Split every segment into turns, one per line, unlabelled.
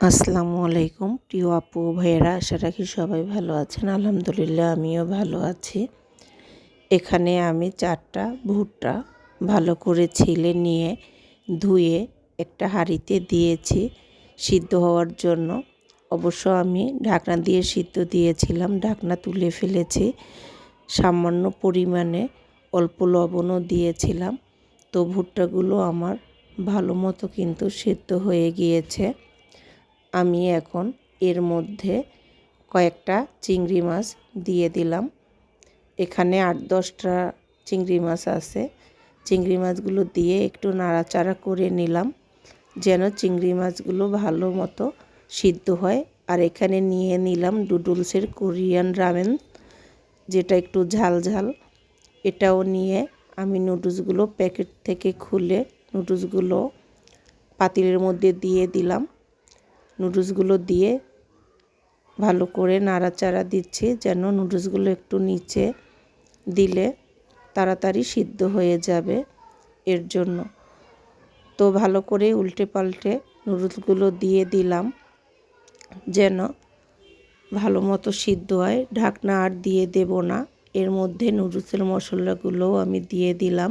আসসালামু আলাইকুম। প্রিয় আপু, ভাইয়েরা, আশা রাখি সবাই ভালো আছেন। আলহামদুলিল্লাহ, আমিও ভালো আছি। এখানে আমি চারটা ভুট্টা ভালো করে ছিলে নিয়ে ধুয়ে একটা হাঁড়িতে দিয়েছি সিদ্ধ হওয়ার জন্য। অবশ্য আমি ঢাকনা দিয়ে সিদ্ধ দিয়েছিলাম, ঢাকনা তুলে ফেলেছি। সামান্য পরিমাণে অল্প লবণও দিয়েছিলাম। তো ভুট্টাগুলো আমার ভালো মতো কিন্তু সিদ্ধ হয়ে গিয়েছে। আমি এখন এর মধ্যে কয়েকটা চিংড়ি মাছ দিয়ে দিলাম। এখানে আট দশটা চিংড়ি মাছ আছে। চিংড়ি মাছগুলো দিয়ে একটু নাড়াচাড়া করে নিলাম যেন চিংড়ি মাছগুলো ভালো মতো সিদ্ধ হয়। আর এখানে নিয়ে নিলাম ডুডুলসের কোরিয়ান রামেন, যেটা একটু ঝাল ঝাল। এটাও নিয়ে আমি নুডলসগুলো প্যাকেট থেকে খুলে নুডলসগুলো পাতিলের মধ্যে দিয়ে দিলাম। নুডলসগুলো দিয়ে ভালো করে নাড়াচাড়া দিচ্ছি যেন নুডলসগুলো একটু নিচে দিলে তাড়াতাড়ি সিদ্ধ হয়ে যাবে এর জন্য। তো ভালো করে উল্টে পাল্টে নুডলসগুলো দিয়ে দিলাম যেন ভালো মতো সিদ্ধ হয়। ঢাকনা আর দিয়ে দেব না। এর মধ্যে নুডলসের মশলাগুলোও আমি দিয়ে দিলাম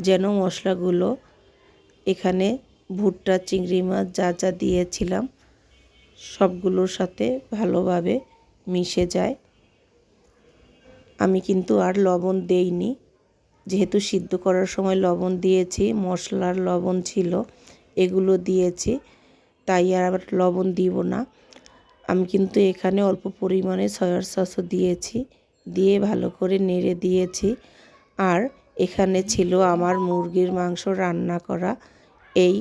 যেন মশলাগুলো এখানে ভুট্টা, চিংড়ি মাছ যা যা দিয়েছিলাম, সবগুলোর সাথে ভালোভাবে মিশে যায়। আমি কিন্তু আর লবণ দেইনি। যেহেতু সিদ্ধ করার সময় লবণ দিয়েছি, মশলার লবণ ছিল, এগুলো দিয়েছি, তাই আর লবণ দিব না। আমি কিন্তু এখানে অল্প পরিমাণে সয়ার সসও দিয়েছি, দিয়ে ভালো করে নেড়ে দিয়েছি। আর এখানে ছিল আমার মুরগির মাংস রান্না করা, এই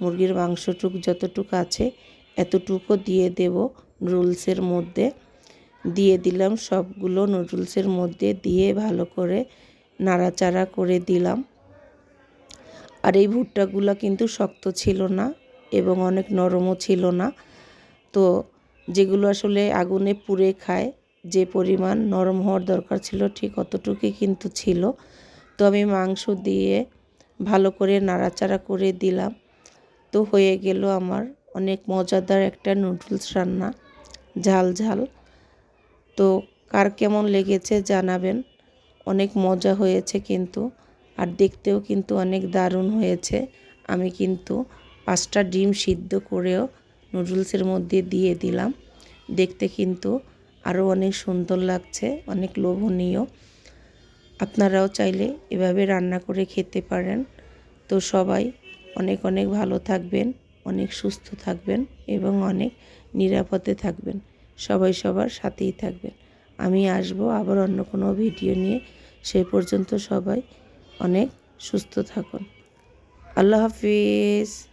মুরগির মাংসটুক যতটুক আছে এতটুকু দিয়ে দেব নুডলসের মধ্যে। দিয়ে দিলাম সবগুলো নুডলসের মধ্যে দিয়ে ভালো করে নাড়াচাড়া করে দিলাম। আর এই ভুট্টাগুলো কিন্তু শক্ত ছিল না এবং অনেক নরমও ছিল না। তো যেগুলো আসলে আগুনে পুড়ে খায়, যে পরিমাণ নরম হওয়ার দরকার ছিল ঠিক অতটুকুই কিন্তু ছিল। তো আমি মাংস দিয়ে ভালো করে নাড়াচাড়া করে দিলাম। তো হয়ে গেল আমার। অনেক মজাদার একটা নুডলস রান্না। ঝাল ঝাল। তো কার কেমন লেগেছে জানাবেন। অনেক মজা হয়েছে কিন্তু, আর দেখতেও কিন্তু অনেক দারুণ হয়েছে। আমি কিন্তু পাঁচটা ডিম সিদ্ধ করেও নুডলসের মধ্যে দিয়ে দিলাম। দেখতে কিন্তু আরও অনেক সুন্দর লাগছে, অনেক লোভনীয়। আপনারাও চাইলে এভাবে রান্না করে খেতে পারেন। তো সবাই অনেক অনেক ভালো থাকবেন, অনেক সুস্থ থাকবেন এবং অনেক নিরাপদে থাকবেন। সবাই সবার সাথেই থাকবেন। আমি আসব আবার অন্য কোনো ভিডিও নিয়ে। সে পর্যন্ত সবাই অনেক সুস্থ থাকুন। আল্লাহ হাফিজ।